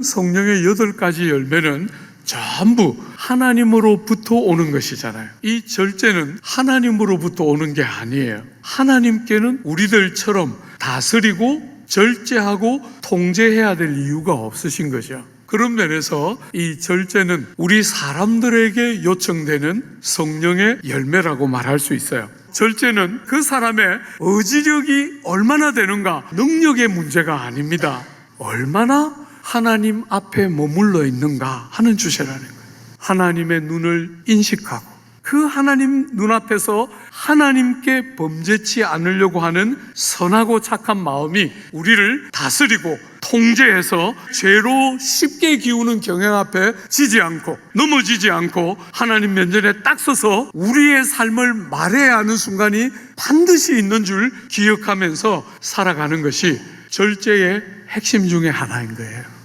성령의 여덟 가지 열매는 전부 하나님으로부터 오는 것이잖아요. 이 절제는 하나님으로부터 오는 게 아니에요. 하나님께는 우리들처럼 다스리고 절제하고 통제해야 될 이유가 없으신 거죠. 그런 면에서 이 절제는 우리 사람들에게 요청되는 성령의 열매라고 말할 수 있어요. 절제는 그 사람의 의지력이 얼마나 되는가, 능력의 문제가 아닙니다. 얼마나 하나님 앞에 머물러 있는가 하는 주제라는 거예요. 하나님의 눈을 인식하고 그 하나님 눈앞에서 하나님께 범죄치 않으려고 하는 선하고 착한 마음이 우리를 다스리고 통제해서 죄로 쉽게 기우는 경향 앞에 지지 않고 넘어지지 않고 하나님 면전에 딱 서서 우리의 삶을 말해야 하는 순간이 반드시 있는 줄 기억하면서 살아가는 것이 절제의 핵심 중에 하나인 거예요.